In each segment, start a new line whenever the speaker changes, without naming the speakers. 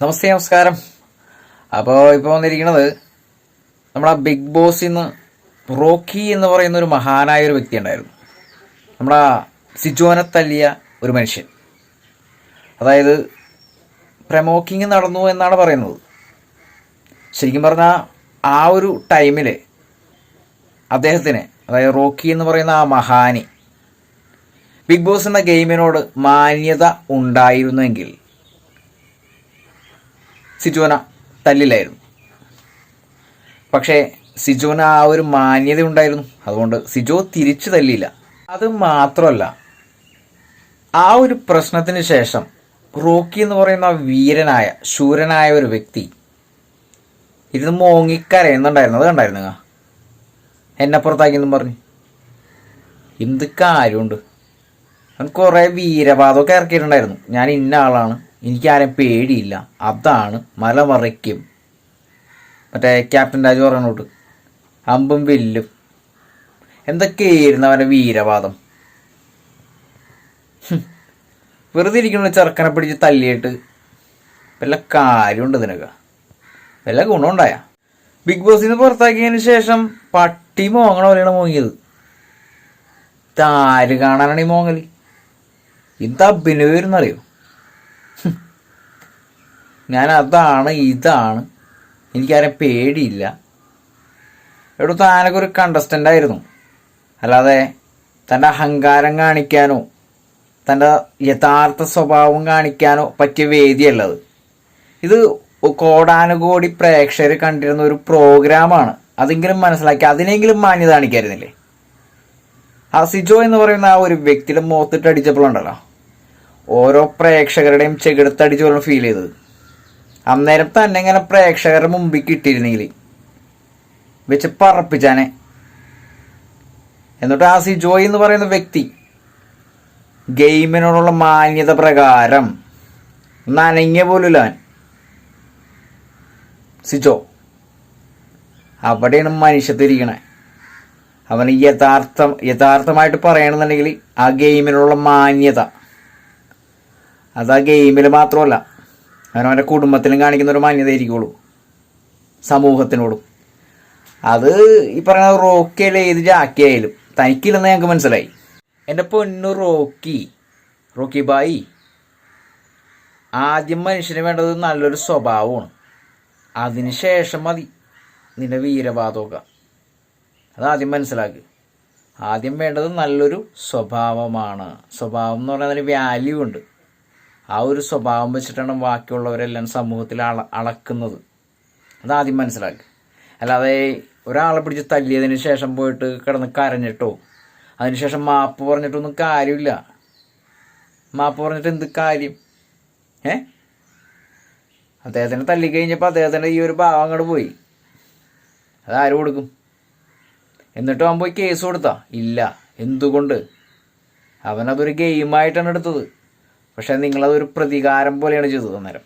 നമസ്തേ നമസ്കാരം. അപ്പോൾ ഇപ്പോൾ വന്നിരിക്കുന്നത് നമ്മുടെ ബിഗ് ബോസിൽ നിന്ന് റോക്കി എന്ന് പറയുന്ന ഒരു മഹാനായ ഒരു വ്യക്തി ഉണ്ടായിരുന്നു. നമ്മുടെ സിജോനെ തല്ലിയ ഒരു മനുഷ്യൻ. അതായത് പ്രമോക്കിങ് നടന്നു എന്നാണ് പറയുന്നത്. ശരിക്കും പറഞ്ഞാൽ ആ ഒരു ടൈമിൽ അദ്ദേഹത്തിന് അതായത് റോക്കി എന്ന് പറയുന്ന ആ മഹാനി ബിഗ് ബോസ് എന്ന ഗെയിമിനോട് മാന്യത ഉണ്ടായിരുന്നെങ്കിൽ സിജോന തല്ലിലായിരുന്നു പക്ഷേ സിജോന ആ ഒരു മാന്യത ഉണ്ടായിരുന്നു. അതുകൊണ്ട് സിജോ തിരിച്ചു തല്ലിയില്ല. അത് മാത്രമല്ല ആ ഒരു പ്രശ്നത്തിന് ശേഷം റോക്കി എന്ന് പറയുന്ന വീരനായ ശൂരനായ ഒരു വ്യക്തി ഇരുന്ന് മോങ്ങിക്കരയുന്നുണ്ടായിരുന്നു. അത് കണ്ടായിരുന്നു? എന്നെ പുറത്താക്കിയെന്നും പറഞ്ഞു. എന്ത് കാര്യമുണ്ട്? അവൻ കുറേ വീരവാദമൊക്കെ ഇറക്കിയിട്ടുണ്ടായിരുന്നു. ഞാൻ ഇന്ന ആളാണ്. എനിക്ക് ആരെയും പേടിയില്ല. അതാണ് മലമറയ്ക്കും. മറ്റേ ക്യാപ്റ്റൻ രാജു പറഞ്ഞോട്ട്. അമ്പും വില്ലും. എന്തൊക്കെയായിരുന്നു അവന്റെ വീരവാദം? വെറുതെ ഇരിക്കുന്ന ചെറുക്കനെ പിടിച്ച് തല്ലിയിട്ട് വല്ല കാര്യമുണ്ട് ഇതിനൊക്കെ. വല്ല ഗുണമുണ്ടായ? ബിഗ് ബോസിൽ നിന്ന് പുറത്താക്കിയതിന് ശേഷം പട്ടി മോങ്ങണ പോലെയാണ് മോങ്ങിയത്. ഇതാര് കാണാനാണ് ഈ മോങ്ങൽ? ഇത് അഭിനയമെന്നറിയോ ഞാൻ അതാണ് ഇതാണ്. എനിക്കാരെ പേടിയില്ല. എവിടെ താനൊക്കെ ഒരു കണ്ടസ്റ്റന്റ് ആയിരുന്നു. അല്ലാതെ തന്റെ അഹങ്കാരം കാണിക്കാനോ തന്റെ യഥാർത്ഥ സ്വഭാവം കാണിക്കാനോ പറ്റിയ വേദിയല്ലത്. ഇത് കോടാനുകോടി പ്രേക്ഷകർ കണ്ടിരുന്ന ഒരു പ്രോഗ്രാമാണ്. അതെങ്കിലും മനസ്സിലാക്കി അതിനെങ്കിലും മാന്യത കാണിക്കായിരുന്നില്ലേ? ആ സിജോ എന്ന് പറയുന്ന ആ ഒരു വ്യക്തിയുടെ മുഖത്തിട്ട് അടിച്ചപ്പോഴുണ്ടല്ലോ ഓരോ പ്രേക്ഷകരുടെയും ചെകിടുത്തടിച്ചു ഫീൽ ചെയ്തത്. അന്നേരം തന്നെ ഇങ്ങനെ പ്രേക്ഷകരുടെ മുമ്പിൽ കിട്ടിയിരുന്നെങ്കിൽ വെച്ച് പറപ്പിച്ചാനെ. എന്നിട്ട് ആ സിജോയ് എന്ന് പറയുന്ന വ്യക്തി ഗെയിമിനോടുള്ള മാന്യത പ്രകാരം നനങ്ങിയ പോലുമില്ല അവൻ. സിജോ അവിടെയാണ് മനുഷ്യത്തിരിക്കണേ അവന് യഥാർത്ഥം യഥാർത്ഥമായിട്ട് പറയണമെന്നുണ്ടെങ്കിൽ ആ ഗെയിമിനുള്ള മാന്യത. അത് ആ ഗെയിമിൽ മാത്രമല്ല അവനവന്റെ കുടുംബത്തിലും കാണിക്കുന്ന ഒരു മാന്യതയായിരിക്കുള്ളൂ. സമൂഹത്തിനോടും. അത് ഈ പറയുന്ന റോക്കിയല്ലേ ഏത് ജാക്കി ആയാലും. തനിക്കില്ലെന്ന് ഞങ്ങൾക്ക് മനസ്സിലായി. എന്റെ പൊന്നു റോക്കി റോക്കി ബായി. ആദ്യം മനുഷ്യന് വേണ്ടത് നല്ലൊരു സ്വഭാവമാണ്. അതിനുശേഷം മതി. നിന്റെ വീരവാദമൊക്കെ. അതാദ്യം മനസ്സിലാക്കുക ആദ്യം വേണ്ടത് നല്ലൊരു സ്വഭാവമാണ്. സ്വഭാവം എന്ന് പറഞ്ഞാൽ അതിന് വാല്യൂ ഉണ്ട്. ആ ഒരു സ്വഭാവം വെച്ചിട്ടാണ് ബാക്കിയുള്ളവരെല്ലാം സമൂഹത്തിൽ അള അളക്കുന്നത്. അതാദ്യം മനസ്സിലാക്കുക അല്ലാതെ ഒരാളെ പിടിച്ച് തല്ലിയതിന് ശേഷം പോയിട്ട് കിടന്ന് കരഞ്ഞിട്ടോ അതിനുശേഷം മാപ്പ് പറഞ്ഞിട്ടൊന്നും കാര്യമില്ല. മാപ്പ് പറഞ്ഞിട്ട് എന്ത് കാര്യം? ഏ? അദ്ദേഹത്തിനെ തല്ലിക്കഴിഞ്ഞപ്പോൾ അദ്ദേഹത്തിന്റെ ഈ ഒരു ഭാവം അങ്ങോട്ട് പോയി. അതാര് കൊടുക്കും? എന്നിട്ട് അവൻ പോയി കേസ് കൊടുത്താ? ഇല്ല. എന്തുകൊണ്ട്? അവനതൊരു ഗെയിമായിട്ടാണ് എടുത്തത്. പക്ഷെ നിങ്ങളതൊരു പ്രതികാരം പോലെയാണ് ചെയ്തത് അന്നേരം.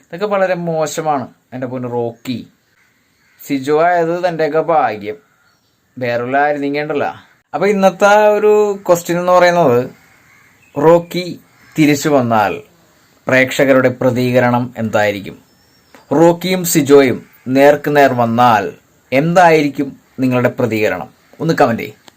ഇതൊക്കെ വളരെ മോശമാണ് എന്റെ പൊന്ന് റോക്കി. സിജോ ആയത് തന്റെയൊക്കെ ഭാഗ്യം. വേറുള്ള ആയിരുന്നിങ്ങണ്ടല്ല. അപ്പോൾ ഇന്നത്തെ ഒരു ക്വസ്റ്റ്യൻ എന്ന് പറയുന്നത് റോക്കി തിരിച്ചു വന്നാൽ പ്രേക്ഷകരുടെ പ്രതികരണം എന്തായിരിക്കും? റോക്കിയും സിജോയും നേർക്ക് നേർ വന്നാൽ എന്തായിരിക്കും നിങ്ങളുടെ പ്രതികരണം? ഒന്ന് കമന്റ് ചെയ്യും.